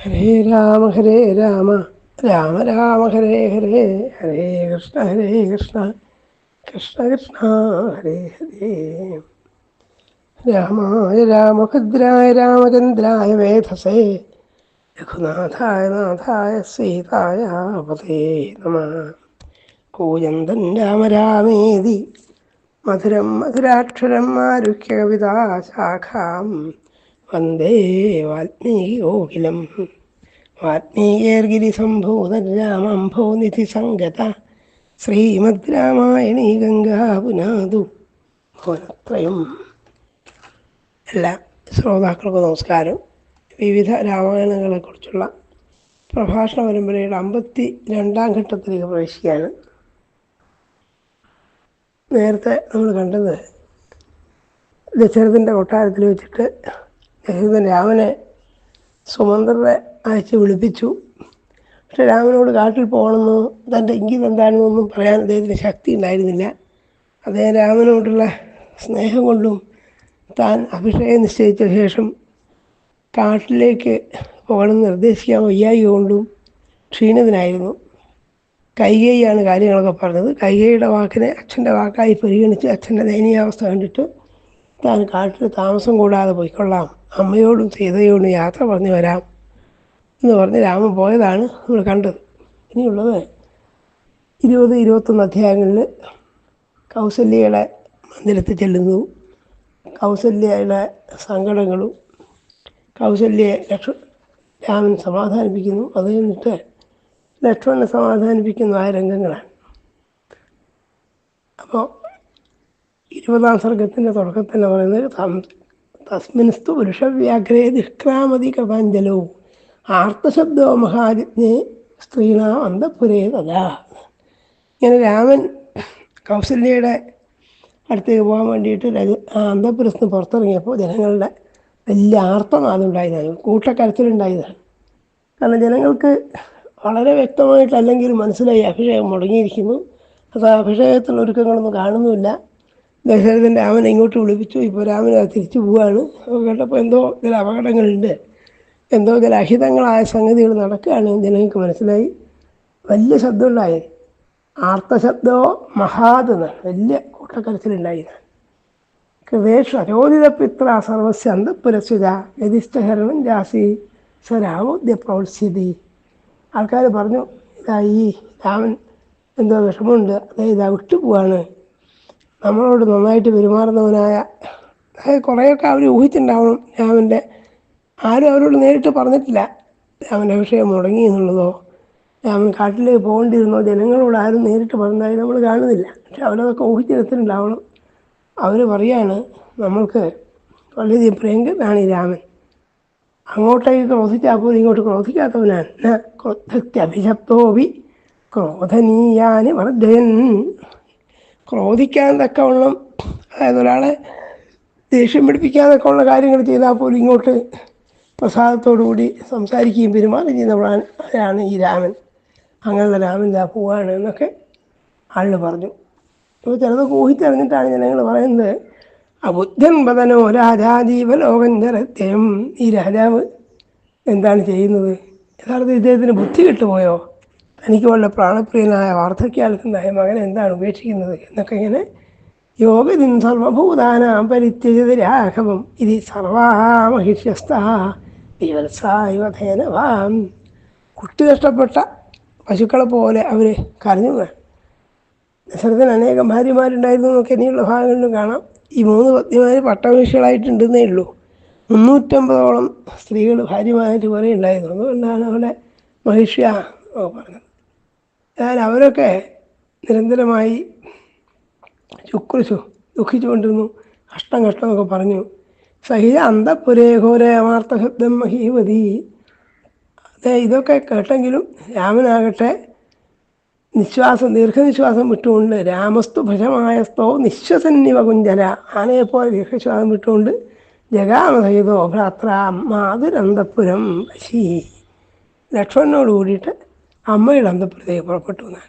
ഹരേ രാമ ഹരേ രാമ. രാമ രാമ ഹരേ ഹരേ. ഹരേ കൃഷ്ണ ഹരേ കൃഷ്ണ. കൃഷ്ണ കൃഷ്ണ ഹരേ ഹരേ. രാമായ രാമഭദ്രായ രാമചന്ദ്രായ വേധസേ രഘുനാഥായ നാഥായ സീതായ പതേ നമ. കൂജന്തൻ രാമ രാമേതി മധുരം മധുരാക്ഷരം ആരുഹ്യ കവിതാശാഖാം വന്ദേ വാൽമീകേർഗിരിസംഭൂതൻ രാമം നിധി സംഗത. ശ്രീമദ് രാമായണീ ഗംഗാ പുനാതു ഭുവനത്രയം. എല്ലാ ശ്രോതാക്കൾക്കും നമസ്കാരം. വിവിധ രാമായണങ്ങളെക്കുറിച്ചുള്ള പ്രഭാഷണ പരമ്പരയുടെ അമ്പത്തി രണ്ടാം ഘട്ടത്തിലേക്ക് പ്രവേശിക്കുകയാണ്. നേരത്തെ നമ്മൾ കണ്ടത് ദശരഥന്റെ കൊട്ടാരത്തിൽ വെച്ചിട്ട് ദശരഥൻ രാമനെ സുമന്ത്രരെ അയച്ച് വിളിപ്പിച്ചു. പക്ഷെ രാമനോട് കാട്ടിൽ പോകണമെന്നോ തന്റെ ഇംഗിതം എന്താണെന്നൊന്നും പറയാൻ അദ്ദേഹത്തിന് ശക്തി ഉണ്ടായിരുന്നില്ല. അദ്ദേഹം രാമനോടുള്ള സ്നേഹം കൊണ്ടും താൻ അഭിഷേകം നിശ്ചയിച്ച ശേഷം കാട്ടിലേക്ക് പോകണമെന്ന് നിർദ്ദേശിക്കാൻ വയ്യായി കൊണ്ടും ക്ഷീണിതനായിരുന്നു. കൈകേയാണ് കാര്യങ്ങളൊക്കെ പറഞ്ഞത്. കൈകേയുടെ വാക്കിനെ അച്ഛന്റെ വാക്കായി പരിഗണിച്ച് അച്ഛന്റെ ദയനീയാവസ്ഥ കണ്ടിട്ട് താൻ കാട്ടിൽ താമസം കൂടാതെ പോയിക്കൊള്ളാം. അമ്മയോടും സീതയോടും യാത്ര പറഞ്ഞു വരാം എന്ന് പറഞ്ഞ് രാമൻ പോയതാണ് നമ്മൾ കണ്ടത്. ഇനിയുള്ളത് ഇരുപത് ഇരുപത്തൊന്ന് അധ്യായങ്ങളിൽ കൗസല്യയുടെ മന്ദിരത്തിൽ ചെല്ലുന്നു കൗസല്യയുടെ സങ്കടങ്ങളും കൗസല്യയെ ലക്ഷ രാമൻ സമാധാനിപ്പിക്കുന്നു. അത് കഴിഞ്ഞിട്ട് ലക്ഷ്മണനെ സമാധാനിപ്പിക്കുന്നതായ രംഗങ്ങളാണ്. അപ്പോൾ ഇരുപതാം സർഗത്തിന്റെ തുടക്കത്തിൽ തന്നെ പറയുന്നത് തസ്മിൻസ്തു പുരുഷവ്യാഗ്രേ നിഷ്ക്രാമതി കഥാഞ്ജലോ ആർത്തശബ്ദോ മഹാജ്ഞേ സ്ത്രീണാം അന്തപുരേ തഥാ. ഇങ്ങനെ രാമൻ കൗസല്യയുടെ അടുത്തേക്ക് പോകാൻ വേണ്ടിയിട്ട് അന്തപുരത്ത് നിന്ന് പുറത്തിറങ്ങിയപ്പോൾ ജനങ്ങളുടെ വലിയ ആർത്തനാദം ഉണ്ടായതാണ് കൂട്ടക്കരച്ചിലുണ്ടായതാണ്. കാരണം ജനങ്ങൾക്ക് വളരെ വ്യക്തമായിട്ട് അല്ലെങ്കിൽ മനസ്സിലായി അഭിഷേകം മുടങ്ങിയിരിക്കുന്നു. അത് ആ അഭിഷേകത്തിനുള്ള ഒരുക്കങ്ങളൊന്നും കാണുന്നുമില്ല. ദശരഥൻ രാമനെ ഇങ്ങോട്ട് വിളിപ്പിച്ചു. ഇപ്പോൾ രാമൻ തിരിച്ചു പോവുകയാണ് അപ്പോൾ കേട്ടപ്പോൾ എന്തോ ചില അപകടങ്ങളുണ്ട്. എന്തോ ചില അഹിതങ്ങളായ സംഗതികൾ നടക്കുകയാണ് ജനങ്ങൾക്ക് മനസ്സിലായി. വലിയ ശബ്ദമുണ്ടായി. ആർത്തശബ്ദോ മഹാത് എന്നാണ് വലിയ കൂട്ടക്കരച്ചിലുണ്ടായി കൃതേഷു അചോദിതപിത്ര സർവസ്യ അന്തപുരസ്വിത യതിഷ്ഠഹരണം ജാസി സ രാമോദ്യ ആൾക്കാർ പറഞ്ഞു ഇതാ ഈ രാമൻ എന്തോ വിഷമമുണ്ട്. അതായത് ഇതാ വിട്ടുപോവാണ്. നമ്മളോട് നന്നായിട്ട് പെരുമാറുന്നവനായ അതായത് കുറേയൊക്കെ അവർ ഊഹിച്ചിട്ടുണ്ടാവണം. രാമന്റെ ആരും അവരോട് നേരിട്ട് പറഞ്ഞിട്ടില്ല. രാമന്റെ വിഷയം മുടങ്ങി എന്നുള്ളതോ രാമൻ കാട്ടിലേക്ക് പോകേണ്ടിയിരുന്നോ ജനങ്ങളോട് ആരും നേരിട്ട് പറഞ്ഞതായി നമ്മൾ കാണുന്നില്ല. പക്ഷെ അവരതൊക്കെ ഊഹിച്ചെടുത്തിട്ടുണ്ടാവണം അവർ പറയാണ് നമ്മൾക്ക് വളരെയധികം പ്രിയങ്കരനാണ് ഈ രാമൻ. അങ്ങോട്ടേക്ക് ക്രോധിച്ചാൽ പോലും ഇങ്ങോട്ട് ക്രോധിക്കാത്തവനാണ്. ന ക്രോധത്യഭിശപ്തോപി ക്രോധനീയാന് വർദ്ധയൻ ക്രോധിക്കാൻ തക്കവണ്ണം അതായത് ഒരാളെ ദേഷ്യം പിടിപ്പിക്കാൻ തക്കവണ്ണം കാര്യങ്ങൾ ചെയ്താൽ പോലും ഇങ്ങോട്ട് പ്രസാദത്തോടു കൂടി സംസാരിക്കുകയും പെരുമാറുകയും ചെയ്യുന്നവളാണ് ആരാണ് ഈ രാമൻ. അങ്ങനെയുള്ള രാമൻ ഇതാ പോവാണ് എന്നൊക്കെ ആൾ പറഞ്ഞു. അപ്പോൾ ചിലത് ഊഹിച്ചറിഞ്ഞിട്ടാണ് ജനങ്ങൾ പറയുന്നത്. അബുദ്ധൻ ബദനോ രാജാജീവ ലോകഞ്ചരത്യം ഈ രാജാവ് എന്താണ് ചെയ്യുന്നത്? യഥാർത്ഥത്തിൽ ഇദ്ദേഹത്തിന് ബുദ്ധി കിട്ടുപോയോ? തനിക്ക് വളരെ പ്രാണപ്രിയനായ വാർദ്ധക്യാലത്തുണ്ടായ മകൻ എന്താണ് ഉപേക്ഷിക്കുന്നത് എന്നൊക്കെ ഇങ്ങനെ യോഗതിൻ സർവഭൂതാനാം പരിത്യജത രാഘവം ഇത് സർവാമഹിഷ്യസ്ത ദിവത്സായുധേനവാം കുട്ടി നഷ്ടപ്പെട്ട പശുക്കളെ പോലെ അവർ കരഞ്ഞു ദശരഥൻ അനേകം ഭാര്യമാരുണ്ടായിരുന്നു എന്നൊക്കെ ഇനിയുള്ള ഭാഗങ്ങളിലും കാണാം. ഈ മൂന്ന് പത്നിമാർ പട്ടമഹിഷികളായിട്ടുണ്ടെന്നേ ഉള്ളൂ. മുന്നൂറ്റമ്പതോളം സ്ത്രീകൾ ഭാര്യമാരായിട്ട് കുറേ ഉണ്ടായിരുന്നു. അതുകൊണ്ടാണ് അവിടെ മഹിഷ്യ പറഞ്ഞത്. എന്നാൽ അവരൊക്കെ നിരന്തരമായി ചുക്രിച്ചു ദുഃഖിച്ചുകൊണ്ടിരുന്നു. കൊണ്ടിരുന്നു കഷ്ടം കഷ്ടമൊക്കെ പറഞ്ഞു. സഹിത അന്തപുരേ ഘോരമാർത്ഥ ശബ്ദം മഹീവതി അതെ ഇതൊക്കെ കേട്ടെങ്കിലും രാമനാകട്ടെ നിശ്വാസം ദീർഘനിശ്വാസം വിട്ടുകൊണ്ട് രാമസ്തു ഭജമായസ്തോ നിശ്വസന്നിവ കുഞ്ചല ആനയെപ്പോലെ ദീർഘശ്വാസം വിട്ടുകൊണ്ട് ജഗാമസഹിതോ ഭ്രാത്ര മാതുരന്തപുരം വശി. ലക്ഷ്മണനോട് കൂടിയിട്ട് അമ്മയുടെ അന്തപ്പുരത്തേക്ക് പുറപ്പെട്ടു ഞാൻ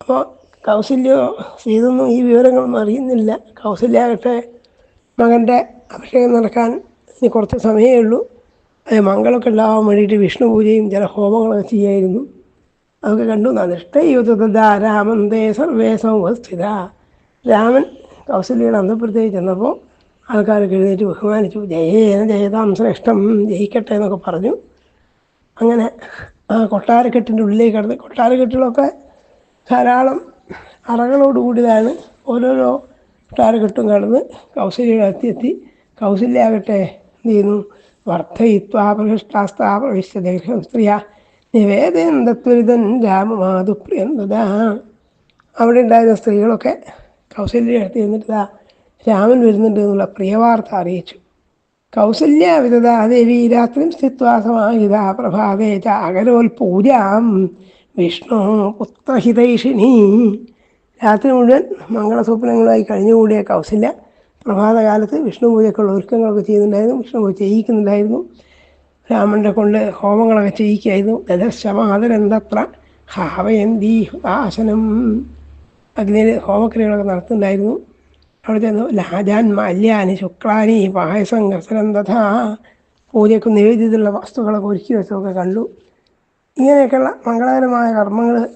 അപ്പോൾ കൗസല്യോ സീതൊന്നും ഈ വിവരങ്ങളൊന്നും അറിയുന്നില്ല. കൗസല്യാകട്ടെ മകന്റെ അഭിഷേകം നടക്കാൻ ഇനി കുറച്ച് സമയമേ ഉള്ളൂ. അത് മംഗളമൊക്കെ ഉണ്ടാവാൻ വേണ്ടിയിട്ട് വിഷ്ണു പൂജയും ചില ഹോമങ്ങളൊക്കെ ചെയ്യായിരുന്നു. അതൊക്കെ കണ്ടു. നഷ്ടയുദ്ധ രാമന്തേ സർവേ സംവസ്ഥിത രാമൻ കൗസല്യയുടെ അന്തപുരത്തേക്ക് ചെന്നപ്പോൾ ആൾക്കാരൊക്കെ എഴുന്നേറ്റ് ബഹുമാനിച്ചു. ജയേന ജയതാം ശ്രേഷ്ഠം ജയിക്കട്ടെ എന്നൊക്കെ പറഞ്ഞു. അങ്ങനെ കൊട്ടാരക്കെട്ടിന്റെ ഉള്ളിലേക്ക് കടന്ന് കൊട്ടാരക്കെട്ടിലൊക്കെ ധാരാളം അറകളോടുകൂടിയതാണ് ഓരോരോ കൊട്ടാരക്കെട്ടും കടന്ന് കൗസല്യയുടെ എത്തി എത്തി കൗസല്യാകട്ടെ എന്ത് ചെയ്യുന്നു? വർദ്ധയിത്വാ പ്രകൃഷ്ടാസ്താ പ്രവിശ്യ സ്ത്രീയ. പ്രിയന്തതാ അവിടെ ഉണ്ടായിരുന്ന സ്ത്രീകളൊക്കെ കൗസല്യ എന്നിട്ട് രാമൻ വരുന്നുണ്ട് എന്നുള്ള പ്രിയവാർത്ത അറിയിച്ചു. കൗസല്യ രാത്രിം സ്ഥിത്വാ സമാഹിത പ്രഭാതേ ച അകലോൽപൂജാം വിഷ്ണു പുത്രഹിതൈഷിണി. രാത്രി മുഴുവൻ മംഗളസ്വപ്നങ്ങളുമായി കഴിഞ്ഞുകൂടിയ കൗസല്യ പ്രഭാതകാലത്ത് വിഷ്ണു പൂജയ്ക്കുള്ള ഒരുക്കങ്ങളൊക്കെ ചെയ്യുന്നുണ്ടായിരുന്നു. വിഷ്ണു ചെയ്യിക്കുന്നുണ്ടായിരുന്നു. രാമന്റെ കൊണ്ട് ഹോമങ്ങളൊക്കെ ചെയ്യിക്കായിരുന്നു ദശമാതരന്തത്ര ഹാവയന്തി ആസനം അഗ്നിയിൽ ഹോമക്രിയകളൊക്കെ നടത്തുന്നുണ്ടായിരുന്നു. അവിടെ ചെന്നു. ലാജാൻ മാല്യാനി ശുക്ലാനി പായസം കസരം തഥാ. പൂജയ്ക്ക് നിവേദിതമുള്ള വസ്തുക്കളൊക്കെ ഒരുക്കി വെച്ചതൊക്കെ കണ്ടു. ഇങ്ങനെയൊക്കെയുള്ള മംഗളകരമായ കർമ്മങ്ങൾ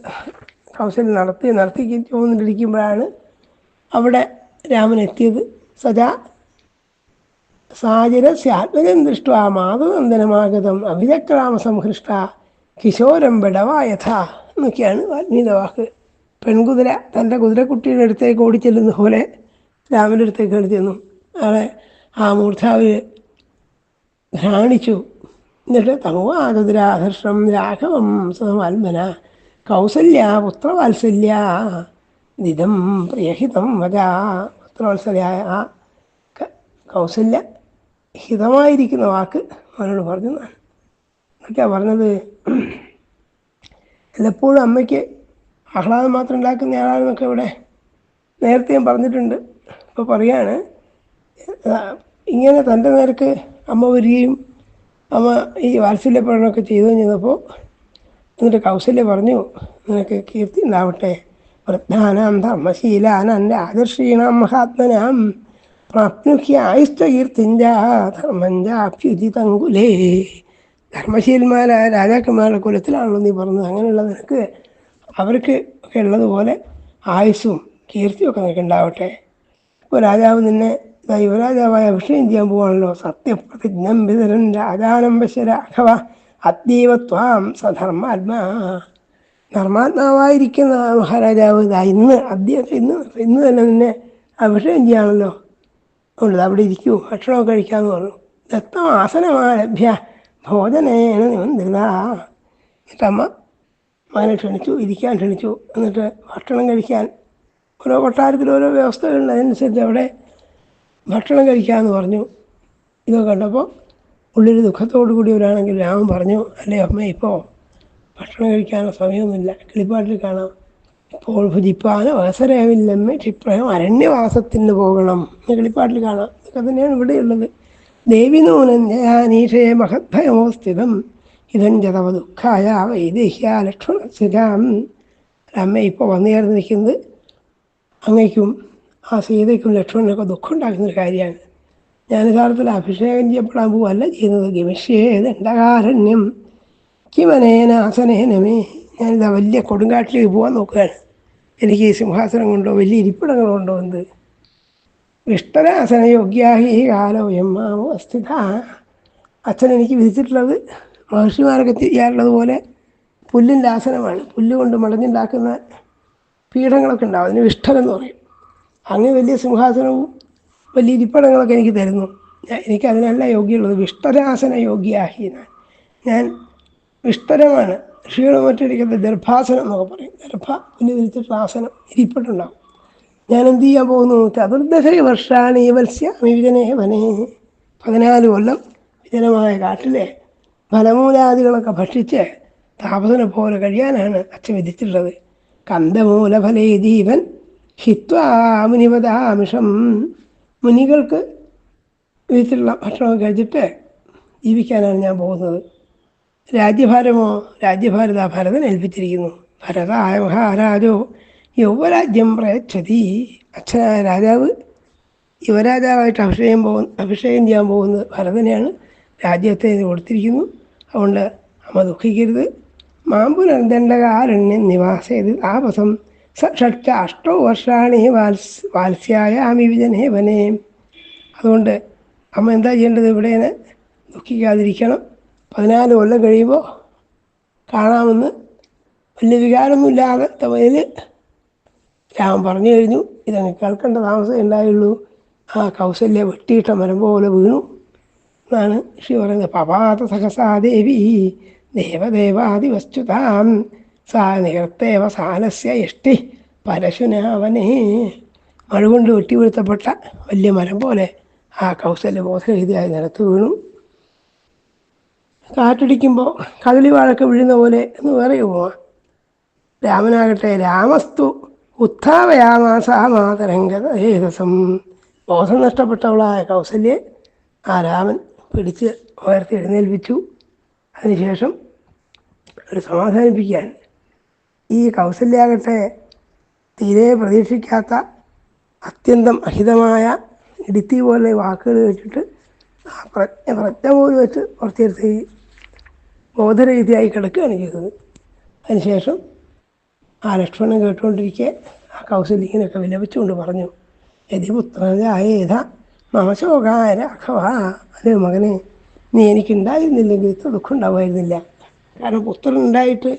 കൗശല്യം നടത്തി നടത്തി പോന്നിട്ടിരിക്കുമ്പോഴാണ് അവിടെ രാമൻ എത്തിയത്. സദാ സാചരസ്യാത്മജം ദൃഷ്ട മാതൃനന്ദനമാഗതം അഭിതക്രാമ സംഹൃഷ്ട കിശോരം ബടവായഥ എന്നൊക്കെയാണ് വാൽമീക വാക്ക്. പെൺകുതിര തന്റെ കുതിരക്കുട്ടിയുടെ അടുത്തേക്ക് ഓടിച്ചെല്ലുന്ന പോലെ രാമന്റെ അടുത്തേക്ക് ഓടി ചെന്നു. അയാളെ ആ മൂർധാവിൽ ഘ്രാണിച്ചു എന്നിട്ട് തമുവാകുതിരാധർഷം രാഘവം സമാത്മന കൗസല്യ പുത്രവാത്സല്യ നിതം പ്രിയഹിതം വരാ പുത്രവാത്സല്യായ ആ കൗസല്യ ഹിതമായിരിക്കുന്ന വാക്ക് അവനോട് പറഞ്ഞു എന്നാണ് എന്നൊക്കെയാണ് പറഞ്ഞത്. എല്ലപ്പോഴും അമ്മയ്ക്ക് ആഹ്ലാദം മാത്രം ഉണ്ടാക്കുന്ന ആളാണെന്നൊക്കെ ഇവിടെ നേരത്തെ ഞാൻ പറഞ്ഞിട്ടുണ്ട്. ഇപ്പോൾ പറയാണ് ഇങ്ങനെ തന്റെ നേർക്ക് അമ്മ വരികയും അമ്മ ഈ വാത്സല്യപ്പെടണമൊക്കെ ചെയ്തു കഴിഞ്ഞപ്പോൾ എന്നിട്ട് കൗസല്യ പറഞ്ഞു നിനക്ക് കീർത്തി ഉണ്ടാവട്ടെ. വൃദ്ധാനാം ധർമ്മശീലാനാം ആദർശീണാം മഹാത്മനാം. ധർമ്മഞ്ചാഭ്യുചിതങ്കുലേ ധർമ്മശീലന്മാരായ രാജാക്കന്മാരുടെ കുലത്തിലാണല്ലോ നീ പറഞ്ഞത്. അങ്ങനെയുള്ള നിനക്ക് അവർക്ക് ഒക്കെ ഉള്ളതുപോലെ ആയുസ്സും കീർത്തിയും ഒക്കെ നിനക്ക് ഉണ്ടാവട്ടെ. ഇപ്പോൾ രാജാവ് നിന്നെ യുവരാജാവായ അഭിഷേകം ചെയ്യാൻ പോവാണല്ലോ? സത്യപ്രതിജ്ഞം വിതരൻ രാജാനം രാഘവ സധർമ്മ സധർമാത്മാ ധർമാത്മാവായിരിക്കുന്ന മഹാരാജാവ് ഇതാ ഇന്ന്. അദ്യ ഇന്ന് ഇന്ന് തന്നെ നിന്നെ അഭിഷേകം ചെയ്യാണല്ലോ? അതുകൊണ്ട് അവിടെ ഇരിക്കൂ. ഭക്ഷണമൊക്കെ കഴിക്കാമെന്ന് പറഞ്ഞു. ദത്തം ആസനമാലഭ്യ ഭോജനേന നിമന്ത്രിത എന്നിട്ടമ്മ മകനെ ക്ഷണിച്ചു ഇരിക്കാൻ ക്ഷണിച്ചു. എന്നിട്ട് ഭക്ഷണം കഴിക്കാൻ ഓരോ കൊട്ടാരത്തിൽ ഓരോ വ്യവസ്ഥകളുണ്ട്. അതിനനുസരിച്ച് അവിടെ ഭക്ഷണം കഴിക്കാമെന്ന് പറഞ്ഞു. ഇതൊക്കെ കണ്ടപ്പോൾ ഉള്ളിൽ ദുഃഖത്തോടു കൂടിയവരാണെങ്കിൽ രാമൻ പറഞ്ഞു അല്ലേ അമ്മ ഇപ്പോൾ ഭക്ഷണം കഴിക്കാനുള്ള സമയമൊന്നുമില്ല കിളിപ്പാട്ടിൽ കാണാം. ഇപ്പോൾ ഭുജിപ്പാന് അവസരമില്ലമ്മ ക്ഷിപ്രയം അരണ്യവാസത്തിന് പോകണം. എന്ന് കിളിപ്പാട്ടിൽ കാണാം. ഇതൊക്കെ തന്നെയാണ് ഇവിടെയുള്ളത്. ദേവി നൂനൻ ജയാനീഷേ മഹദ്ഭയമോ സ്ഥിതം ഇതഞ്ചതവ ദുഃഖായ വൈദേഹ്യ ലക്ഷ്മണ അമ്മ ഇപ്പോൾ വന്നു ചേർന്ന് നിൽക്കുന്നത് അങ്ങയ്ക്കും ആ സീതയ്ക്കും ലക്ഷ്മണനൊക്കെ ദുഃഖം ഉണ്ടാക്കുന്ന ഒരു കാര്യമാണ്. ഞാൻ യഥാർത്ഥത്തിൽ അഭിഷേകം ചെയ്യപ്പെടാൻ പോവല്ല ചെയ്യുന്നത്. ഗമിഷേതണ്ടകാരണ്യം കിമനേന ആസനേനമേ ഞാനിതാ വലിയ കൊടുങ്കാട്ടിലേക്ക് പോകാൻ നോക്കുകയാണ്. എനിക്ക് സിംഹാസനം കൊണ്ടോ വലിയ ഇരിപ്പിടങ്ങൾ കൊണ്ടോ എന്ത്? ഇഷ്ടരാസനയോഗ്യാഹി കാലവയം മാമോ അസ്ഥിത. അച്ഛൻ എനിക്ക് വിധിച്ചിട്ടുള്ളത് മഹർഷിമാരൊക്കെ ചെയ്യാറുള്ളത് പോലെ പുല്ലിന്റെ ആസനമാണ്. പുല്ല് കൊണ്ട് മടഞ്ഞുണ്ടാക്കുന്ന പീഠങ്ങളൊക്കെ ഉണ്ടാവും. അതിന് വിഷ്ഠലെന്ന് പറയും. അങ്ങ് വലിയ സിംഹാസനവും വലിയ ഇരിപ്പടങ്ങളൊക്കെ എനിക്ക് തരുന്നു. എനിക്ക് അതിനല്ല യോഗ്യമുള്ളത് വിഷ്ഠരാസന യോഗ്യാഹി ഞാൻ ഞാൻ വിഷ്ടരമാണ് ഋഷികളും മറ്റിരിക്കുന്ന ദർഭാസനം എന്നൊക്കെ പറയും. ദർഭ പിന്നെ വിരിച്ചിട്ടുള്ള ആസനം ഇരിപ്പിട്ടുണ്ടാവും ഞാൻ എന്ത് ചെയ്യാൻ പോകുന്നു? ചതുർദശ വർഷാണ് ഈ വത്സ്യ വിജനേ വനേ. പതിനാല് കൊല്ലം വിജനമായ കാട്ടിലെ ഫലമൂലാദികളൊക്കെ ഭക്ഷിച്ച് താപസനെ പോലെ കഴിയാനാണ് അച്ഛൻ വിധിച്ചിട്ടുള്ളത്. കന്ദമൂലഫലേ ജീവൻ ഹിത്വാമുനിപദാമിഷം മുനികൾക്ക് വീട്ടിലുള്ള ഭക്ഷണമൊക്കെ കഴിച്ചിട്ട് ജീവിക്കാനാണ് ഞാൻ പോകുന്നത്. രാജ്യഭാരമോ രാജ്യഭാരത ഭരതൻ ഏൽപ്പിച്ചിരിക്കുന്നു. ഭരതായ മഹാരാജോ യുവരാജ്യം പ്രയച്ഛതി അച്ഛനായ രാജാവ് യുവരാജാവായിട്ട് അഭിഷേകം പോകുന്ന അഭിഷേകം ചെയ്യാൻ പോകുന്നത് ഭരതനെയാണ്. രാജ്യത്തെ കൊടുത്തിരിക്കുന്നു. അതുകൊണ്ട് അമ്മ ദുഃഖിക്കരുത്. മാമ്പുനർദണ്ഡകാരണ്യം നിവാസേത് താപസം ഷട്ട് അഷ്ടോ വർഷാണി വാത്സ് വാത്സ്യായ വിജനേ വനേ. അതുകൊണ്ട് അമ്മ എന്താ ചെയ്യേണ്ടത് ഇവിടെ ദുഃഖിക്കാതിരിക്കണം. പതിനാല് കൊല്ലം കഴിയുമ്പോൾ കാണാമെന്ന് വലിയ വികാരമൊന്നുമില്ലാതെ തവയിൽ രാമൻ പറഞ്ഞു കഴിഞ്ഞു. ഇതങ്ങ് കേൾക്കേണ്ട താമസം ഉണ്ടായുള്ളൂ. ആ കൗസല്യ വെട്ടിയിട്ട മരം പോലെ വീണു. എന്നാണ് ഋഷി പറയുന്നത്. പപാത സഹസാദേവി ദേവദേവാദിവസ്തുതാം. സാ നികർത്തേവ സാനസ്യ ഇഷ്ടി പരശുനാവനെ. മഴ കൊണ്ട് വെട്ടി വലിയ മരം പോലെ ആ കൗസല്യ ബോധരഹിതയായി നിലത്ത് വീണു. കാറ്റടിക്കുമ്പോൾ കദളിവാഴൊക്കെ വീഴുന്ന പോലെ എന്ന് പറയുമോ? രാമനാകട്ടെ രാമസ്തു ഉത്ഥാവയാമാസാമാതരംഗതേതസം ബോധം നഷ്ടപ്പെട്ടവളായ കൗസല്യെ ആ രാമൻ പിടിച്ച് ഉയർത്തി എഴുന്നേൽപ്പിച്ചു. അതിനുശേഷം ഒരു സമാധാനിപ്പിക്കാൻ. ഈ കൗസല്യാകട്ടെ തീരെ പ്രതീക്ഷിക്കാത്ത അത്യന്തം അഹിതമായ ഇടുത്തി പോലെ വാക്കുകൾ വെച്ചിട്ട് ആ പ്രജ്ഞ പ്രജ്ഞ പോലും വെച്ച് കുറച്ച് നേരത്ത് ഈ ബോധരഹിതയായി കിടക്കുകയാണ് ചെയ്തത്. അതിനുശേഷം ആ ലക്ഷ്മണൻ കേട്ടുകൊണ്ടിരിക്കെ ആ കൗസല്യങ്ങനെയൊക്കെ വിലപിച്ചുകൊണ്ട് പറഞ്ഞു യതിപുത്രനായേത മമശോകായ രാഘവ അതെ മകനെ? നീ എനിക്കുണ്ടായിരുന്നില്ലെങ്കിൽ ഇത്ര ദുഃഖം ഉണ്ടാവുമായിരുന്നില്ല. കാരണം പുത്രൻ ഉണ്ടായിട്ട്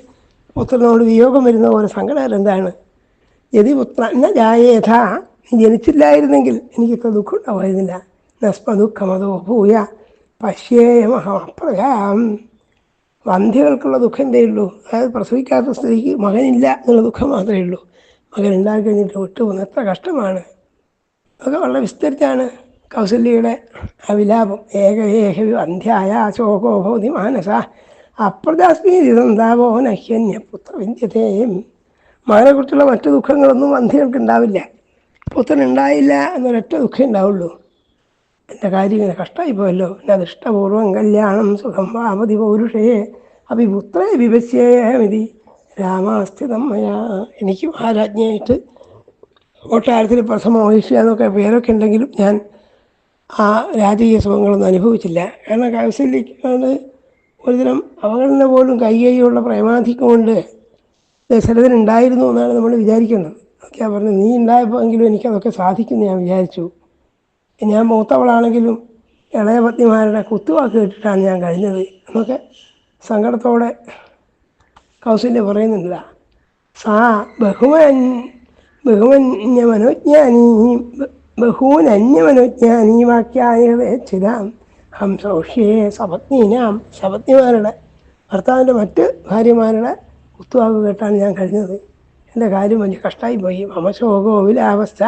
പുത്രനോട് വിയോഗം വരുന്ന പോലെ സങ്കടം എന്താണ്? യതി പുത്ര എന്ന ജായേഥ ജനിച്ചില്ലായിരുന്നെങ്കിൽ എനിക്കൊക്കെ ദുഃഖം ഉണ്ടാവുമായിരുന്നില്ല. നസ്മ ദുഃഖമതോ ഭൂയ പശ്യേയമഹമപ്രയാം വന്ധ്യകൾക്കുള്ള ദുഃഖം എന്തേ ഉള്ളൂ? അതായത് പ്രസവിക്കാത്ത സ്ത്രീക്ക് മകനില്ല എന്നുള്ള ദുഃഖം മാത്രമേ ഉള്ളൂ. മകൻ ഉണ്ടാക്കി കഴിഞ്ഞിട്ട് വിട്ടുപോകുന്ന എത്ര കഷ്ടമാണ്. അതൊക്കെ വളരെ വിസ്തരിച്ചാണ് കൗസല്യയുടെ ആ വിലാപം. ഏക വന്ധ്യായ ശോകോ മാനസ. അപ്രജാസ്മീതിതാവോ നഹ്യന്യ പുത്രവിദ്യതേയും മകനെക്കുറിച്ചുള്ള മറ്റു ദുഃഖങ്ങളൊന്നും വന്ധ്യകൾക്ക് ഉണ്ടാവില്ല. പുത്രൻ ഉണ്ടായില്ല എന്നൊരൊറ്റ ദുഃഖം ഉണ്ടാവുള്ളൂ. എന്റെ കാര്യം ഇങ്ങനെ കഷ്ടമായി പോയല്ലോ അതിഷ്ടപൂർവം കല്യാണം സുഖം വാമതി പൗരുഷയെ അഭിപുത്രേ വിഭസ്യേമിതി രാമാസ്ഥിതമ്മയ. എനിക്ക് മഹാരാജ്ഞിയായിട്ട് ഒട്ടാരത്തിൽ പ്രഥമ വഹിക്കുക എന്നൊക്കെ പേരൊക്കെ ഉണ്ടെങ്കിലും ഞാൻ ആ രാജകീയ സുഖങ്ങളൊന്നും അനുഭവിച്ചില്ല. കാരണം കൗസല്യക്കാണ് ഒരുതരം അവഗണന പോലും കൈകൈയുള്ള പ്രേമാധിക്യം കൊണ്ട് ദശരഥനുണ്ടായിരുന്നു എന്നാണ് നമ്മൾ വിചാരിക്കേണ്ടത്. അതൊക്കെയാണ് പറഞ്ഞത് നീ ഉണ്ടായപ്പോൾ എങ്കിലും എനിക്കതൊക്കെ സാധിക്കുമെന്ന് ഞാൻ വിചാരിച്ചു. ഞാൻ മൂത്തവളാണെങ്കിലും ഇളയ പത്നിമാരുടെ കുത്തുവാക്ക് കേട്ടിട്ടാണ് ഞാൻ കഴിഞ്ഞത് എന്നൊക്കെ സങ്കടത്തോടെ കൗസല്യ പറയുന്നുണ്ട്. സാ ബഹുവൻ ബഹുവന്യമനോജ്ഞാനീ ബഹൂനന്യമനോജ്ഞാനീ വാക്യായവേച്ഛിതാം ഹംസൗഷ്യേ സപത്നീനാം സപത്നിമാരുടെ ഭർത്താവിന്റെ മറ്റ് ഭാര്യമാരുടെ കുത്തുവാക്ക് കേട്ടാണ് ഞാൻ കഴിഞ്ഞത്. എന്റെ കാര്യം വലിയ കഷ്ടമായി പോയി മമശോകോ വിലാവസ്ഥ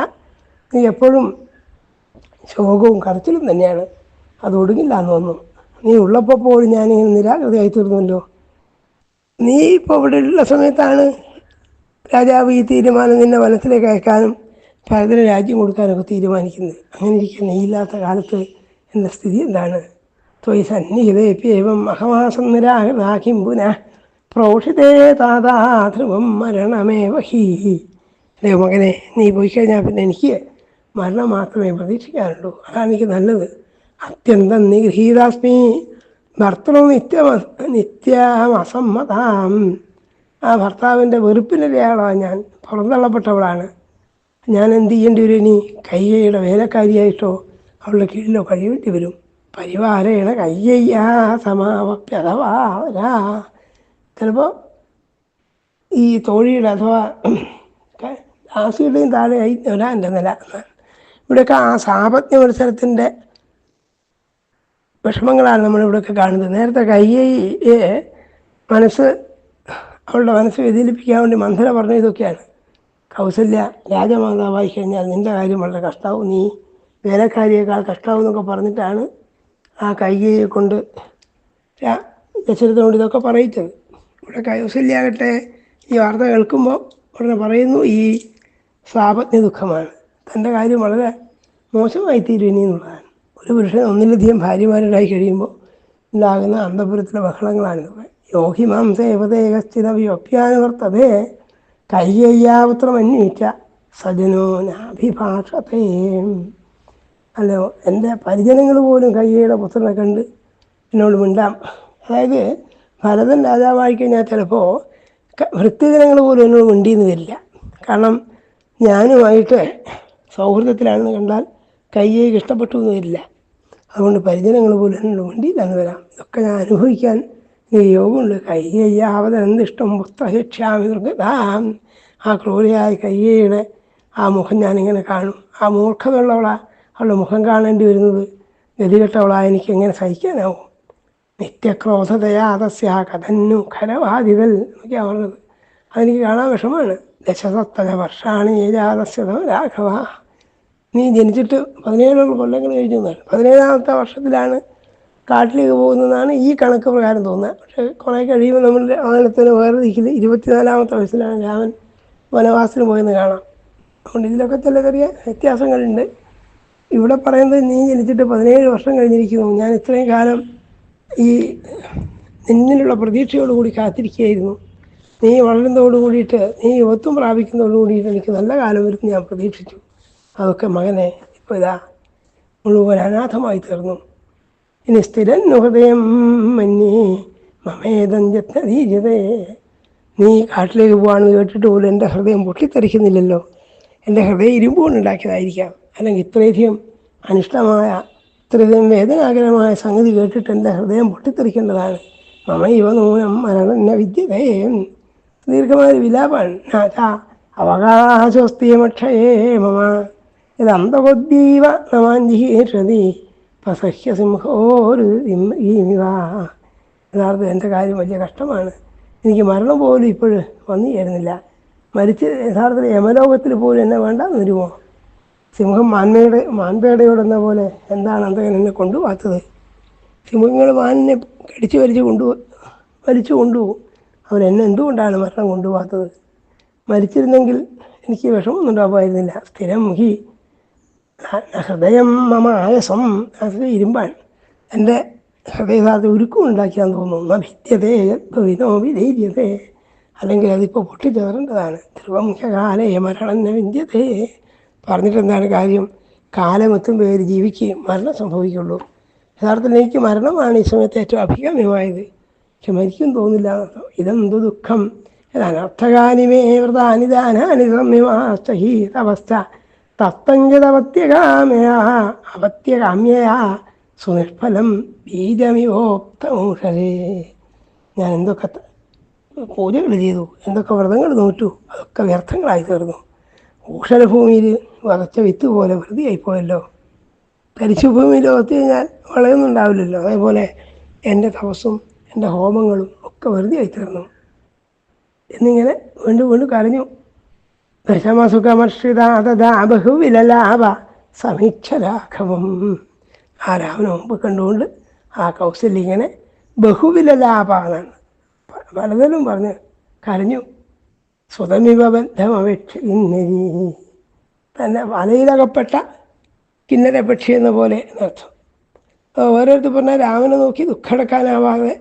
നീ എപ്പോഴും ശോകവും കരച്ചിലും തന്നെയാണ്. അത് ഒടുങ്ങില്ല എന്ന് തോന്നുന്നു. നീ ഉള്ളപ്പോൾ പോലും ഞാൻ നിരാകൃതയായി തീർന്നല്ലോ നീ ഇപ്പോൾ ഇവിടെ ഉള്ള സമയത്താണ് രാജാവ് ഈ തീരുമാനം നിന്നെ വനത്തിലേക്ക് അയക്കാനും ഭരതന് രാജ്യം കൊടുക്കാനൊക്കെ തീരുമാനിക്കുന്നത്. അങ്ങനെ ഇരിക്കാൻ നീ ഇല്ലാത്ത കാലത്ത് എന്റെ സ്ഥിതി എന്താണ്? ത്വയ് സന്നിഹിതേപ്യേവം അഹമാസം നിരാഹിം പുനഃ പ്രോഷിതേ താതാധ്രുവം മരണമേവ ഹീ. അല്ലേ മകനെ നീ പോയി കഴിഞ്ഞാൽ പിന്നെ എനിക്ക് മരണം മാത്രമേ പ്രതീക്ഷിക്കാനുള്ളൂ. അതാണ് എനിക്ക് നല്ലത്. അത്യന്തം നിഗൃഹീതാസ്മി. ഭർത്തൃ നിത്യ നിത്യമസമ്മതാം. ആ ഭർത്താവിന്റെ വെറുപ്പിനിരയാളാണ് ഞാൻ. പുറന്തള്ളപ്പെട്ടവളാണ്. ഞാൻ എന്ത് ചെയ്യേണ്ടി വരും ഇനി? കയ്യയുടെ വേലക്കാരിയായിട്ടോ അവളുടെ കീഴിലോ കഴിയേണ്ടി വരും. പരിവാരേണ കയ്യയ്യാ സമാവപ്യഥവാ ചിലപ്പോൾ ഈ തോഴിയുടെ അഥവാ ദാസിയുടെയും താഴെയായി എന്റെ നില. ഇവിടെയൊക്കെ ആ സാപത്യ മത്സരത്തിന്റെ വിഷമങ്ങളാണ് നമ്മളിവിടെയൊക്കെ കാണുന്നത്. നേരത്തെ കയ്യയെ മനസ്സ് അവളുടെ മനസ്സ് വ്യതിലിപ്പിക്കാൻ വേണ്ടി മന്ധന പറഞ്ഞ ഇതൊക്കെയാണ് കൗസല്യ രാജമാതാവായി കഴിഞ്ഞാൽ നിന്റെ കാര്യം വളരെ കഷ്ടമാവും നീ. വേലക്കാരിയേക്കാൾ കഷ്ടാവും എന്നൊക്കെ പറഞ്ഞിട്ടാണ് ആ കൈകയെ കൊണ്ട് ദശരഥനോട് ഇതൊക്കെ പറയിച്ചത്. ഇവിടെ കൗസല്യാകട്ടെ ഈ വാർത്ത കേൾക്കുമ്പോൾ ഉടനെ പറയുന്നു ഈ സാപജ്ഞ ദുഃഖമാണ്. തന്റെ കാര്യം വളരെ മോശമായി തീരും ഇനി എന്നുള്ളതാണ്. ഒരു പുരുഷൻ ഒന്നിലധികം ഭാര്യമാരുണ്ടായി കഴിയുമ്പോൾ ഉണ്ടാകുന്ന അന്തപുരത്തിലെ ബഹളങ്ങളാണിത്. യോഹിമാം സേവതേകസ്ഥിത വ്യോപ്യാനുവർത്തതേ കയ്യയ്യാപുത്രമന്വേഷിച്ച സജനോ നാഭിഭാഷത്തെ അല്ലോ എന്റെ പരിജനങ്ങൾ പോലും കയ്യയുടെ പുത്രനെ കണ്ട് എന്നോട് മിണ്ടാം. അതായത് ഭരതൻ രാജാവായി കഴിഞ്ഞാൽ ചിലപ്പോൾ വൃത്തിജനങ്ങൾ പോലും എന്നോട് മിണ്ടിയെന്ന് വരില്ല. കാരണം ഞാനുമായിട്ട് സൗഹൃദത്തിലാണെന്ന് കണ്ടാൽ കയ്യേക്ക് ഇഷ്ടപ്പെട്ടു എന്ന് വരില്ല. അതുകൊണ്ട് പരിജനങ്ങൾ പോലും എന്നോട് മിണ്ടിയില്ല എന്ന് വരാം. ഇതൊക്കെ ഞാൻ അനുഭവിക്കാൻ യോഗമുണ്ട്. കയ്യാവത് എന്തിഷ്ടം പുസ്തകക്ഷാമി ആ ക്രൂരയായ കയ്യയുടെ ആ മുഖം ഞാനിങ്ങനെ കാണും. ആ മൂർഖതയുള്ളവളാ. അവളുടെ മുഖം കാണേണ്ടി വരുന്നത്. ഗതികെട്ടവളാ എനിക്ക് എങ്ങനെ സഹിക്കാനാവും? നിത്യക്രോധതയാതസ്യ കഥന്നു ഖരവാദിതൽ എന്നൊക്കെയാണ് പറഞ്ഞത്. അതെനിക്ക് കാണാൻ വിഷമാണ് ദശസത്തല വർഷാണ് ഏജാതസ്യതോ രാഘവ. നീ ജനിച്ചിട്ട് പതിനേഴ് കൊല്ലങ്ങൾ കഴിഞ്ഞു എന്നാണ്. പതിനേഴാമത്തെ വർഷത്തിലാണ് കാട്ടിലേക്ക് പോകുന്നതാണ് ഈ കണക്ക് പ്രകാരം തോന്നുന്നത്. പക്ഷേ കുറേ കഴിയുമ്പോൾ നമ്മൾ രാമായണത്തിന് വേറെ ദിക്കിൽ ഇരുപത്തിനാലാമത്തെ വയസ്സിലാണ് രാമൻ വനവാസത്തിന് പോയെന്ന് കാണാം. അതുകൊണ്ട് ഇതിലൊക്കെ ചില ചെറിയ വ്യത്യാസങ്ങളുണ്ട്. ഇവിടെ പറയുന്നത് നീ ജനിച്ചിട്ട് പതിനേഴ് വർഷം കഴിഞ്ഞിരിക്കുന്നു. ഞാൻ ഇത്രയും കാലം ഈ നിന്നിലുള്ള പ്രതീക്ഷയോടുകൂടി കാത്തിരിക്കുകയായിരുന്നു. നീ വളരുന്നതോടു കൂടിയിട്ട് നീ യുവത്വം പ്രാപിക്കുന്നതോടു കൂടിയിട്ട് എനിക്ക് നല്ല കാലം വരും ഞാൻ പ്രതീക്ഷിച്ചു. അതൊക്കെ മകനെ ഇപ്പോൾ ഇതാ മുഴുവൻ അനാഥമായി തീർന്നു. ഇനി സ്ഥിരൻ ഹൃദയം മഞ്ഞേ മമേദം ജത്നീജതേ നീ കാട്ടിലേക്ക് പോവാണെന്ന് കേട്ടിട്ട് പോലും എന്റെ ഹൃദയം പൊട്ടിത്തെറിക്കുന്നില്ലല്ലോ. എന്റെ ഹൃദയം ഇരുമ്പ് കൊണ്ടുണ്ടാക്കിയതായിരിക്കാം അല്ലെങ്കിൽ ഇത്രയധികം അനിഷ്ടമായ ഇത്രയധികം വേദനാകരമായ സംഗതി കേട്ടിട്ട് എന്റെ ഹൃദയം പൊട്ടിത്തെറിക്കേണ്ടതാണ്. മമ ഇവ നൂനം മരണ വിദ്യതേ. ദീർഘമായ നാഥ അവകാശോസ്തിയമക്ഷയേ മമ. ഇതന്തകൊദ്ദീവ നമാഞ്ജിഹീഷതി പസഹ്യ സിംഹോരു യഥാർത്ഥം എന്റെ കാര്യം വലിയ കഷ്ടമാണ്. എനിക്ക് മരണം പോലും ഇപ്പോഴും വന്നു ചേരുന്നില്ല മരിച്ച് യഥാർത്ഥത്തിൽ യമലോകത്തിൽ പോലും എന്നെ വേണ്ടെന്ന് വരുമോ? സിംഹം മാൻമയുടെ മാൻപേടയോടെന്ന പോലെ എന്താണ് അദ്ദേഹം എന്നെ കൊണ്ടുപോകാത്തത്? സിംഹങ്ങൾ മാനിനെ കടിച്ചു വലിച്ചു കൊണ്ടു വലിച്ചു കൊണ്ടുപോകും അവരെന്നെ എന്തുകൊണ്ടാണ് മരണം കൊണ്ടുപോകാത്തത്? മരിച്ചിരുന്നെങ്കിൽ എനിക്ക് വിഷമമൊന്നും ഉണ്ടാകുമായിരുന്നില്ല സ്ഥിരം ഹി ഹൃദയം മമ ആയസം ഇരുമ്പാൻ. എന്റെ ഹൃദയഥാർത്ഥ ഉരുക്കം ഉണ്ടാക്കിയാന്ന് തോന്നുന്നു. നഭിത്യതേ ഭവിനോ വിധൈര്യതേ. അല്ലെങ്കിൽ അതിപ്പോൾ പൊട്ടിച്ചേറേണ്ടതാണ് ധ്രുവംഹകാലേ മരണം വിദ്യതേ. പറഞ്ഞിട്ട് എന്താണ് കാര്യം കാലമെത്തും പേര് ജീവിക്കുകയും മരണം സംഭവിക്കുള്ളൂ യഥാർത്ഥത്തിൽ എനിക്ക് മരണമാണ് ഈ സമയത്ത് ഏറ്റവും അഭികാമ്യമായത്. പക്ഷെ മരിക്കും തോന്നില്ല. ഇതെന്തു ദുഃഖം? അനർത്ഥകാനിമേ വ്രതാനി അവസ്ഥ തത്തങ്കിതവത്യകാമയാ അവത്യകാമ്യയാ സുനിഷ്ഫലം ബീജമിവോക്തമൂഷരേ ഞാൻ എന്തൊക്കെ പൂജകൾ ചെയ്തു? എന്തൊക്കെ വ്രതങ്ങൾ നോറ്റു? അതൊക്കെ വ്യർത്ഥങ്ങളായി തീർന്നു. ഊഷരഭൂമിയിൽ വതച്ച വിത്ത് പോലെ വെറുതെ ആയിപ്പോയല്ലോ. തരിച്ചു ഭൂമിയിൽ വന്നു കഴിഞ്ഞാൽ വളയൊന്നും ഉണ്ടാവില്ലല്ലോ അതേപോലെ എന്റെ തപസ്സും എന്റെ ഹോമങ്ങളും ഒക്കെ വെറുതെ ആയി തീർന്നു എന്നിങ്ങനെ വീണ്ടും വീണ്ടും കരഞ്ഞു. ദശമസുഖമർഷിതാ സമീക്ഷ സമീക്ഷരാഘവം. ആ രാമന് മുമ്പ് കണ്ടുകൊണ്ട് ആ കൗസല്യ ഇങ്ങനെ ബഹുവിലലാഭ എന്നാണ് പലതരം പറഞ്ഞ് കരഞ്ഞു. സ്വതമിവ ബന്ധമപേക്ഷി തന്നെ വലയിലകപ്പെട്ട കിന്നര പക്ഷി എന്ന പോലെ എന്നർത്ഥം ഓരോരുത്തർ പറഞ്ഞാൽ രാമനെ നോക്കി ദുഃഖടക്കാനാവാതെ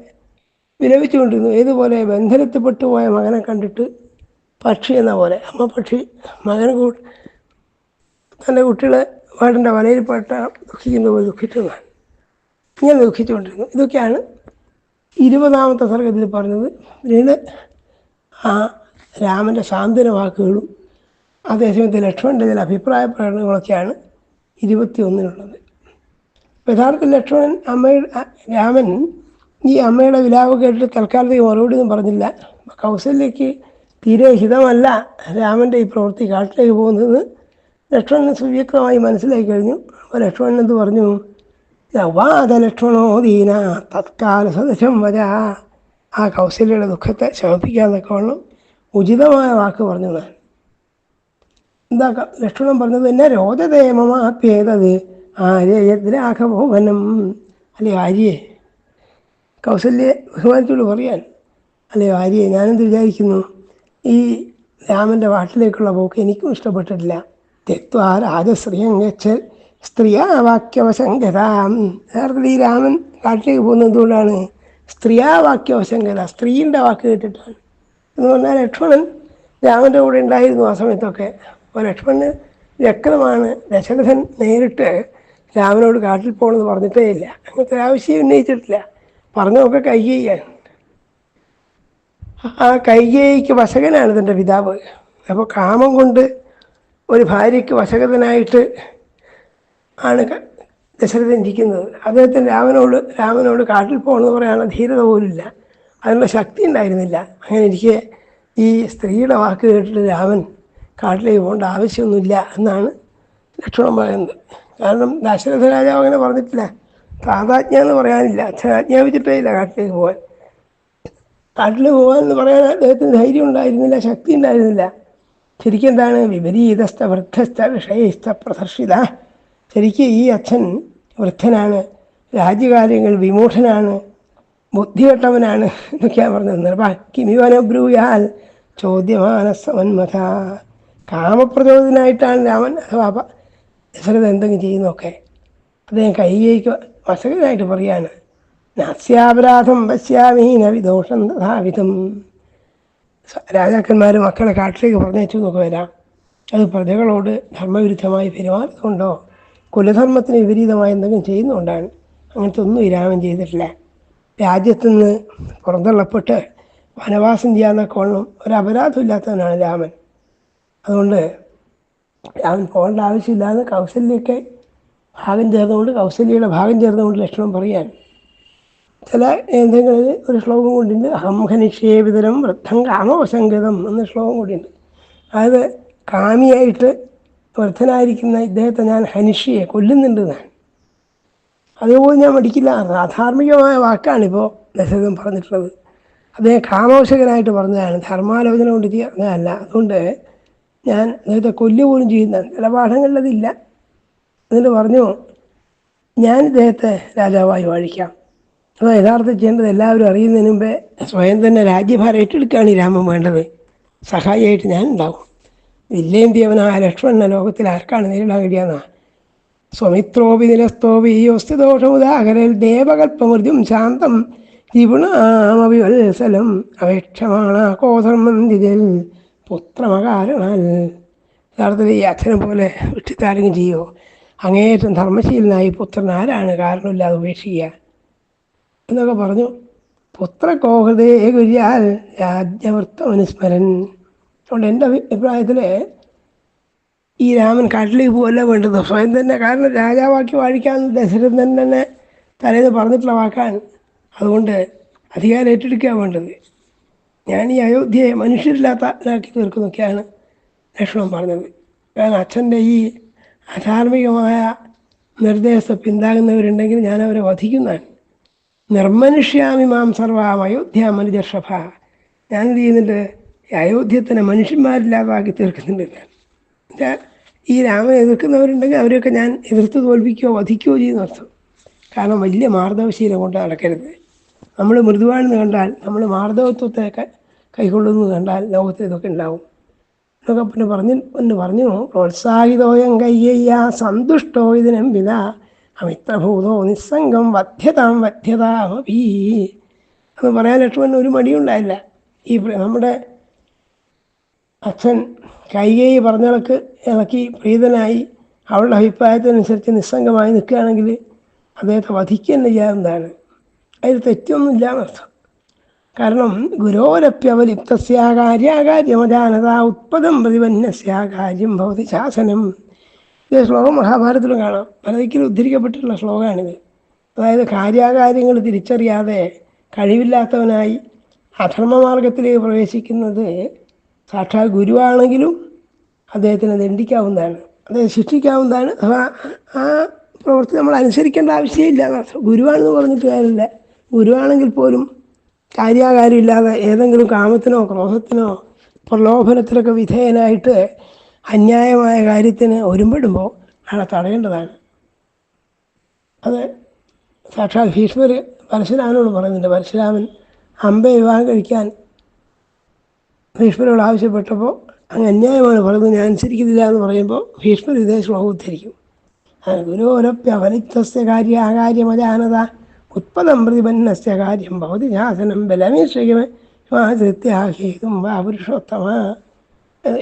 വിലപിച്ചുകൊണ്ടിരുന്നു. ഏതുപോലെ ബന്ധനത്തിൽപ്പെട്ടു പോയ മകനെ കണ്ടിട്ട് പക്ഷി എന്ന പോലെ. അമ്മ പക്ഷി മകനെ കൂ തന്റെ കുട്ടികളെ വേടന്റെ വലയിൽപ്പെട്ട ദുഃഖിക്കുന്ന പോലെ ദുഃഖിച്ചതാണ്. ഇങ്ങനെ ദുഃഖിച്ചുകൊണ്ടിരുന്നു. ഇതൊക്കെയാണ് ഇരുപതാമത്തെ സർഗത്തിൽ പറഞ്ഞത്. പിന്നീട് ആ രാമന്റെ സാന്ത്വന വാക്കുകളും അതേസമയത്ത് ലക്ഷ്മണന്റെ ചില അഭിപ്രായ പ്രകടനങ്ങളൊക്കെയാണ് ഇരുപത്തി ഒന്നിനുള്ളത് യഥാർത്ഥ ലക്ഷ്മണൻ അമ്മയുടെ രാമൻ ഈ അമ്മയുടെ വിലാപ് കേട്ടിട്ട് തൽക്കാലത്തേക്ക് മറുപടി ഒന്നും പറഞ്ഞില്ല. കൗസല്യയ്ക്ക് തീരെ ഹിതമല്ല രാമന്റെ ഈ പ്രവൃത്തി കാട്ടിലേക്ക് പോകുന്നത്. ലക്ഷ്മണന് സുവ്യക്തമായി മനസ്സിലാക്കി കഴിഞ്ഞു. അപ്പോൾ ലക്ഷ്മണൻ എന്ത് പറഞ്ഞു? വാദ ലക്ഷ്മണോ ദീന തത്കാല സദശം വര. ആ കൗസല്യയുടെ ദുഃഖത്തെ ശമിപ്പിക്കാന്നൊക്കെ വണ്ണം ഉചിതമായ വാക്ക് പറഞ്ഞു ഞാൻ എന്താ ലക്ഷ്മണൻ പറഞ്ഞത് തന്നെ രോധതേമമാപ്യേതത് ആര്യയദ്രാഘഭോവനം അല്ലേ ആര്യെ? കൗസല്യെ ബഹുമാനിച്ചോട് പറയാൻ അല്ലേ ആര്യെ ഞാനെന്ത് വിചാരിക്കുന്നു? ഈ രാമന്റെ വാട്ടിലേക്കുള്ള പോക്ക് എനിക്കും ഇഷ്ടപ്പെട്ടിട്ടില്ല. തെത്വാ രാജശ്രീയം ഗച്ഛൽ സ്ത്രീയാവാക്യവശങ്കരാം. യഥാർത്ഥത്തിൽ ഈ രാമൻ കാട്ടിലേക്ക് പോകുന്നത് എന്തുകൊണ്ടാണ്? സ്ത്രീയാവാക്യവശങ്കത സ്ത്രീന്റെ വാക്ക് കേട്ടിട്ടാണ്. എന്ന് പറഞ്ഞാൽ ലക്ഷ്മണൻ രാമന്റെ കൂടെ ഉണ്ടായിരുന്നു ആ സമയത്തൊക്കെ. അപ്പോൾ ലക്ഷ്മണന് വ്യക്തമാണ് ദശരഥൻ നേരിട്ട് രാമനോട് കാട്ടിൽ പോകണമെന്ന് പറഞ്ഞിട്ടേ ഇല്ല. അങ്ങനത്തെ ആവശ്യം ഉന്നയിച്ചിട്ടില്ല. പറഞ്ഞതൊക്കെ കൈകേയാണ് ആ കൈകേയിക്ക് വശകനാണ് തന്റെ പിതാവ്. അപ്പോൾ കാമം കൊണ്ട് ഒരു ഭാര്യയ്ക്ക് വശകതനായിട്ട് ആണ് ദശരഥൻ ഇരിക്കുന്നത്. അദ്ദേഹത്തിന് രാമനോട് രാമനോട് കാട്ടിൽ പോകണമെന്ന് പറയാനുള്ള ധീരത പോലില്ല അതിനുള്ള ശക്തി ഉണ്ടായിരുന്നില്ല. അങ്ങനെ ഇരിക്കെ ഈ സ്ത്രീയുടെ വാക്ക് കേട്ടിട്ട് രാമൻ കാട്ടിലേക്ക് പോകേണ്ട ആവശ്യമൊന്നുമില്ല എന്നാണ് ലക്ഷ്മണൻ പറയുന്നത്. കാരണം ദശരഥ രാജാവ് അങ്ങനെ പറഞ്ഞിട്ടില്ല. താതാജ്ഞ എന്ന് പറയാനില്ല. അച്ഛൻ ആജ്ഞാപിച്ചിട്ടേ ഇല്ല കാട്ടിലേക്ക് പോകാൻ. കാട്ടിൽ പോകാൻ എന്ന് പറയാൻ അദ്ദേഹത്തിന് ധൈര്യം ഉണ്ടായിരുന്നില്ല ശക്തി ഉണ്ടായിരുന്നില്ല. ശരിക്കും എന്താണ്? വിപരീതസ്ഥ വൃദ്ധസ്ഥ വിഷയസ്ഥ പ്രദർശിത. ശരിക്കും ഈ അച്ഛൻ വൃദ്ധനാണ്. രാജ്യകാര്യങ്ങൾ വിമൂഢനാണ്. ബുദ്ധിവട്ടവനാണ് എന്നൊക്കെയാണ് പറഞ്ഞത് കിമിവനബ്രൂയാൽ ചോദ്യമാനസമന്മഥ. കാമപ്രചോദനായിട്ടാണ് രാമൻ അഥവാ ദശരഥൻ എന്തെങ്കിലും ചെയ്യുന്നൊക്കെ അദ്ദേഹം കൈകൈക്ക് വശകനായിട്ട് പറയാണ്. നാസ്യാപരാധം പശ്യാമി നവിദോഷം തഥാവിധം രാജാക്കന്മാർ മക്കളെ കാട്ടിലേക്ക് പറഞ്ഞയച്ചു എന്നൊക്കെ വരാം. അത് പ്രജകളോട് ധർമ്മവിരുദ്ധമായി പെരുമാറുന്നുണ്ടോ കുലധർമ്മത്തിന് വിപരീതമായി എന്തെങ്കിലും ചെയ്യുന്നുകൊണ്ടാണ് അങ്ങനത്തെ ഒന്നും ഈ രാമൻ ചെയ്തിട്ടില്ല. രാജ്യത്തു നിന്ന് പുറന്തള്ളപ്പെട്ട് വനവാസം ചെയ്യാന്നൊക്കെ ഒന്നും ഒരു അപരാധമില്ലാത്തവനാണ് രാമൻ. അതുകൊണ്ട് അവൻ പോകേണ്ട ആവശ്യമില്ലാതെ കൗസല്യൊക്കെ ഭാഗം ചേർന്നുകൊണ്ട് കൗസല്യയുടെ ഭാഗം ചേർന്നുകൊണ്ട് ലക്ഷണം പറയാൻ ചില ഗ്രന്ഥങ്ങളിൽ ഒരു ശ്ലോകം കൊണ്ടുണ്ട് അഹം ഖനിക്ഷേപിതരം വൃദ്ധം കാമവസംഗതം എന്ന ശ്ലോകം കൂടിയുണ്ട്. അതായത് കാമിയായിട്ട് വൃദ്ധനായിരിക്കുന്ന ഇദ്ദേഹത്തെ ഞാൻ ഹനിഷിയെ കൊല്ലുന്നുണ്ട് ഞാൻ. അതുപോലെ ഞാൻ മടിക്കില്ല അധാർമികമായ വാക്കാണിപ്പോൾ ദശരഥൻ പറഞ്ഞിട്ടുള്ളത്. അദ്ദേഹം കാമവശകനായിട്ട് പറഞ്ഞതാണ്. ധർമാലോചന കൊണ്ട് പറഞ്ഞതല്ല. അതുകൊണ്ട് ഞാൻ അദ്ദേഹത്തെ കൊല്ലുക പോലും ചെയ്യുന്ന ചില പാഠങ്ങളിലതില്ല എന്നിട്ട് പറഞ്ഞു ഞാൻ ഇദ്ദേഹത്തെ രാജാവായി വാഴിക്കാം. അത് യഥാർത്ഥം ചെയ്യേണ്ടത് എല്ലാവരും അറിയുന്നതിന് മുമ്പേ സ്വയം തന്നെ രാജ്യഭാരം ഏറ്റെടുക്കുകയാണ് ഈ രാമൻ വേണ്ടത്. സഹായിയായിട്ട് ഞാൻ ഉണ്ടാവും. വില്ലേന്തിയവനായ ലക്ഷ്മണ ലോകത്തിൽ ആർക്കാണ് നേരിടാൻ കഴിയാന്നാ? സ്വമിത്രോപി നിലസ്തോപി ഈ യോസ്തിദോഷമുദാഹരൽ ദേവകൽപ്പമൃദ്യം ശാന്തം ത്രിപുണാമവിവത്സലം അപേക്ഷമാണ് കോധർമ്മന്തിജൽ പുത്രമകാരണാൽ യഥാർത്ഥത്തിൽ ഈ അച്ഛനെ പോലെ വിട്ടിത്താരെങ്കിലും ചെയ്യോ? അങ്ങേയറ്റം ധർമ്മശീലനായി പുത്രൻ ആരാണ്? കാരണമില്ലാതെ ഉപേക്ഷിക്കുക. എന്നൊക്കെ പറഞ്ഞു പുത്രകോഹൃതേ കുര്യാൽ രാജ്യവൃത്തമനുസ്മരൻ. അതുകൊണ്ട് എന്റെ അഭിപ്രായത്തിൽ ഈ രാമൻ കാട്ടിലേക്ക് പോകല്ല വേണ്ടത്? സ്വയം തന്നെ കാരണം രാജാവാക്കി വാഴിക്കാൻ ദശരഥൻ തന്നെ തലേന്ന് പറഞ്ഞിട്ടുള്ള വാക്കാണ്. അതുകൊണ്ട് അധികാരം ഏറ്റെടുക്കുക വേണ്ടത്. ഞാൻ ഈ അയോധ്യയെ മനുഷ്യരില്ലാത്തതാക്കി തീർക്കുന്നൊക്കെയാണ് ലക്ഷണം പറഞ്ഞത്. കാരണം അച്ഛന്റെ ഈ അധാർമികമായ നിർദ്ദേശ പിന്താകുന്നവരുണ്ടെങ്കിൽ ഞാൻ അവരെ വധിക്കുന്നതാണ്. നിർമ്മനുഷ്യാമി മാം സർവാം അയോധ്യ മനുജർഷഭ. ഞാനെന്ത് ചെയ്യുന്നുണ്ട് ഈ അയോധ്യത്തിനെ മനുഷ്യന്മാരില്ലാതാക്കി തീർക്കുന്നുണ്ട് ഞാൻ. ഈ രാമനെ എതിർക്കുന്നവരുണ്ടെങ്കിൽ അവരെയൊക്കെ ഞാൻ എതിർത്ത് തോൽപ്പിക്കുകയോ വധിക്കുകയോ ചെയ്യുന്ന അർത്ഥം കാരണം വലിയ മാർദ്ദവശീലം കൊണ്ട് നടക്കരുത്. നമ്മൾ മൃദുവാണെന്ന് കണ്ടാൽ നമ്മൾ മാർദ്ദവത്വത്തെ കൈകൊള്ളുന്നു കണ്ടാൽ ലോകത്തിൽ ഇതൊക്കെ ഉണ്ടാവും. എന്നൊക്കെ പിന്നെ പറഞ്ഞു ഒന്ന് പറഞ്ഞു പ്രോത്സാഹിതോയം കയ്യയ്യ സന്തുഷ്ടോ ഇതിനം വിത അമിത്രഭൂതോ നിസ്സംഗം വധ്യതാം വധ്യതാമീ എന്ന് പറയാൻ ലക്ഷ്മണൻ ഒരു മടിയുണ്ടായില്ല ഈ നമ്മുടെ അച്ഛൻ കൈകൈ പറഞ്ഞിളക്ക് ഇളക്കി പ്രീതനായി അവളുടെ അഭിപ്രായത്തിനനുസരിച്ച് നിസ്സംഗമായി നിൽക്കുകയാണെങ്കിൽ അദ്ദേഹത്തെ വധിക്കുക തന്നെ ചെയ്യാവുന്നതാണ്. അതിൽ തെറ്റൊന്നുമില്ല എന്നർത്ഥം. കാരണം ഗുരോരപ്യവലിപ്തസ്യാകാര്യാകാര്യമജാനത ഉത്പദം പ്രതിപന്നസ്യാകാര്യം ഭവതി ശാസനം. ഇത് ശ്ലോകം മഹാഭാരതത്തിലും കാണാം. പലതിക്കലും ഉദ്ധരിക്കപ്പെട്ടിട്ടുള്ള ശ്ലോകമാണിത്. അതായത് കാര്യാകാര്യങ്ങൾ തിരിച്ചറിയാതെ കഴിവില്ലാത്തവനായി അധർമ്മമാർഗത്തിലേക്ക് പ്രവേശിക്കുന്നത് സാക്ഷാൽ ഗുരുവാണെങ്കിലും അദ്ദേഹത്തിന് ദണ്ഡിക്കാവുന്നതാണ്. അദ്ദേഹം ശിക്ഷിക്കാവുന്നതാണ്. ആ പ്രവൃത്തി നമ്മൾ അനുസരിക്കേണ്ട ആവശ്യമില്ല ഗുരുവാണെന്ന് പറഞ്ഞിട്ട് കാര്യമില്ല. ഗുരുവാണെങ്കിൽ പോലും കാര്യാകാര്യമില്ലാതെ ഏതെങ്കിലും കാമത്തിനോ ക്രോധത്തിനോ പ്രലോഭനത്തിനൊക്കെ വിധേയനായിട്ട് അന്യായമായ കാര്യത്തിന് ഒരുമ്പെടുമ്പോൾ അയാളെ തടയേണ്ടതാണ്. അത് സാക്ഷാൽ ഭീഷ്മർ പരശുരാമനോട് പറയുന്നുണ്ട്. പരശുരാമൻ അമ്പ വിവാഹം കഴിക്കാൻ ഭീഷ്മരോട് ആവശ്യപ്പെട്ടപ്പോൾ അങ്ങ് അന്യായമാണ് പറയുന്നത്. ഞാൻ അനുസരിക്കുന്നില്ല എന്ന് പറയുമ്പോൾ ഭീഷ്മർ ഇതേ ശ്ലോകം ഉദ്ധരിക്കും ഗുരോരപ്യവലിപ്തസ്യ കാര്യ ആകാര്യമജാനത ഉത്പദം പ്രതിപന്നസ്യ കാര്യം ഭവതി ശാസനം ബലമേശ്വരമാശ്രിത്യാഹേതും വാ പുരുഷോത്തമ.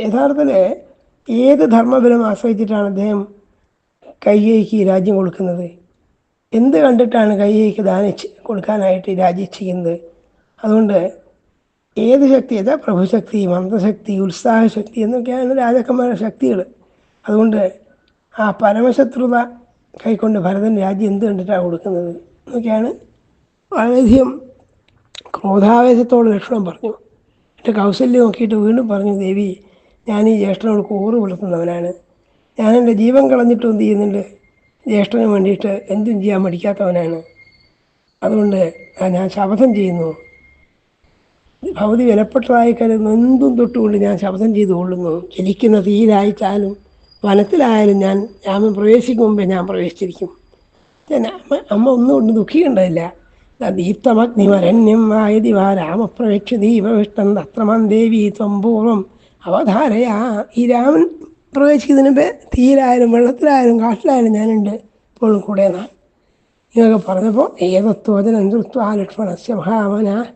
യഥാർത്ഥത്തിൽ ഏത് ധർമ്മബലം ആശ്രയിച്ചിട്ടാണ് അദ്ദേഹം കയ്യേക്ക് രാജ്യം കൊടുക്കുന്നത്? എന്ത് കണ്ടിട്ടാണ് കയ്യേക്ക് ദാനിച്ച് കൊടുക്കാനായിട്ട് രാജിച്ചിരിക്കുന്നത് അതുകൊണ്ട് ഏത് ശക്തി ഏതാ പ്രഭുശക്തി മന്ത്രശക്തി ഉത്സാഹശക്തി എന്നൊക്കെയാണ് രാജാക്കന്മാരുടെ ശക്തികൾ. അതുകൊണ്ട് ആ പരമശത്രുത കൈക്കൊണ്ട് ഭരതൻ രാജ്യം എന്ത് കണ്ടിട്ടാണ് കൊടുക്കുന്നത്? എന്നൊക്കെയാണ് വളരെയധികം ക്രോധാവേശത്തോട് ലക്ഷണം പറഞ്ഞു. എന്റെ കൗസല്യം നോക്കിയിട്ട് വീണ്ടും പറഞ്ഞു ദേവി ഞാൻ ഈ ജ്യേഷ്ഠനോട് കൂറ് പുലർത്തുന്നവനാണ്. ഞാൻ എന്റെ ജീവൻ കളഞ്ഞിട്ടും എന്ത് ചെയ്യുന്നുണ്ട്? ജ്യേഷ്ഠന് വേണ്ടിയിട്ട് എന്തും ചെയ്യാൻ മടിക്കാത്തവനാണ്. അതുകൊണ്ട് ഞാൻ ശപഥം ചെയ്യുന്നു. ഭൗതി വിലപ്പെട്ടതായി കരുതുന്ന എന്തും തൊട്ടുകൊണ്ട് ഞാൻ ശബ്ദം ചെയ്തു കൊള്ളുന്നു. ജലിക്കുന്ന തീരായിച്ചാലും വനത്തിലായാലും ഞാൻ രാമൻ പ്രവേശിക്കും മുമ്പേ ഞാൻ പ്രവേശിച്ചിരിക്കും. ഞാൻ അമ്മ അമ്മ ഒന്നും കൊണ്ട് ദുഃഖിക്കണ്ടതില്ല. ദീപ്തമഗ്നിമരണ്യം ആയതി വാ രാമപ്രവേക്ഷ ദീപവിഷ്ടം തത്രമാൻ ദേവി ത്വംപൂർവം അവധാരയാ ഈ രാമൻ പ്രവേശിക്കുന്നതിന് തീയിലായാലും വെള്ളത്തിലായാലും കാട്ടിലായാലും ഞാനുണ്ട്. ഇപ്പോഴും കൂടെ നാം ഇങ്ങനെയൊക്കെ പറഞ്ഞപ്പോൾ ഏതത്വചനം തൃത്വാ ലക്ഷ്മണസ്യ മഹാമന.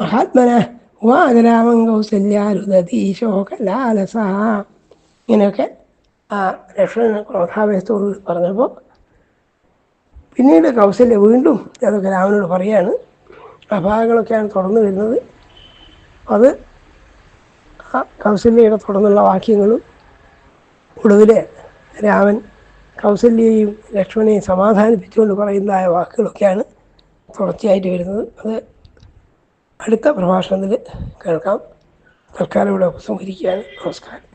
മഹാത്മന ഉവാചരാമൻ കൗസല്യാരുദീശോകലാലസ ഇങ്ങനെയൊക്കെ ആ ലക്ഷ്മണ ക്രോധാവേശത്തോട് പറഞ്ഞപ്പോൾ പിന്നീട് കൗസല്യ വീണ്ടും അതൊക്കെ രാമനോട് പറയാണ്. ആ ഭാഗങ്ങളൊക്കെയാണ് തുടർന്ന് വരുന്നത്. അത് ആ കൗസല്യയുടെ തുടർന്നുള്ള വാക്യങ്ങളും ഒടുവിൽ രാമൻ കൗസല്യയെയും ലക്ഷ്മണനെയും സമാധാനിപ്പിച്ചുകൊണ്ട് പറയുന്നതായ വാക്കുകളൊക്കെയാണ് തുടർച്ചയായിട്ട് വരുന്നത്. അത് അടുത്ത പ്രഭാഷണത്തിൽ കേൾക്കാം. തൽക്കാലം ഇവിടെ ഉപസംഹരിക്കുകയാണ് നമസ്കാരം.